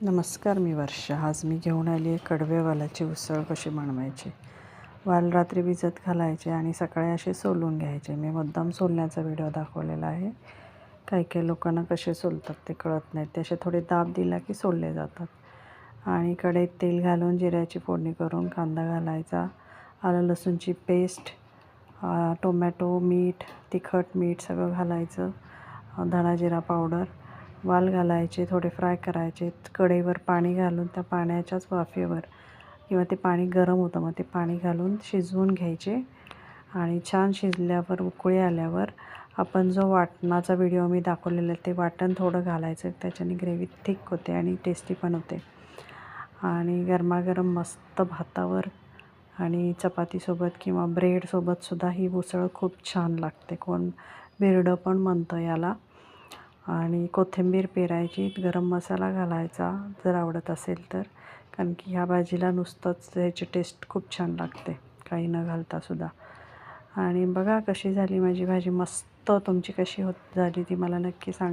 नमस्कार मी वर्षा. आज मी घेऊन आली आहे कडव्या वालाची उसळ कशी बनवायची? वाल रात्री भिजत घालायचे आणि सकाळी असे सोलून घ्यायचे. मी मुद्दाम सोलण्याचा व्हिडिओ दाखवलेला आहे. काही काही लोकांना कसे सोलतात ते कळत नाही ते असे थोडे दाब दिला की सोलले जातात. आणि कढईत तेल घालून जिऱ्याची फोडणी करून कांदा घालायचा. आलं लसूणची पेस्ट टोमॅटो मीठ तिखट मीठ सगळं घालायचं. धणा जिरा पावडर वाल घालायचे थोडे फ्राय करायचे कढईवर पाणी घालून त्या पाण्याच्याच वाफेवर किंवा ते पाणी गरम होतं मग ते पाणी घालून शिजवून घ्यायचे. आणि छान शिजल्यावर उकळी आल्यावर आपण जो वाटणाचा व्हिडिओ मी दाखवलेला आहे ते वाटण थोडं घालायचं. त्याच्याने ग्रेव्ही थिक होते आणि टेस्टी पण होते. आणि गरमागरम मस्त भातावर आणि चपातीसोबत किंवा ब्रेडसोबतसुद्धा ही उसळ खूप छान लागते. कोण बिरडं पण म्हणतं याला. आणि कोथिंबीर पेरायची गरम मसाला घालायचा जर आवडत असेल तर. कारण की ह्या भाजीला नुसतंच ह्याची टेस्ट खूप छान लागते काही न घालतासुद्धा आणि बघा कशी झाली माझी भाजी मस्त तुमची कशी होत झाली ती मला नक्की सांग.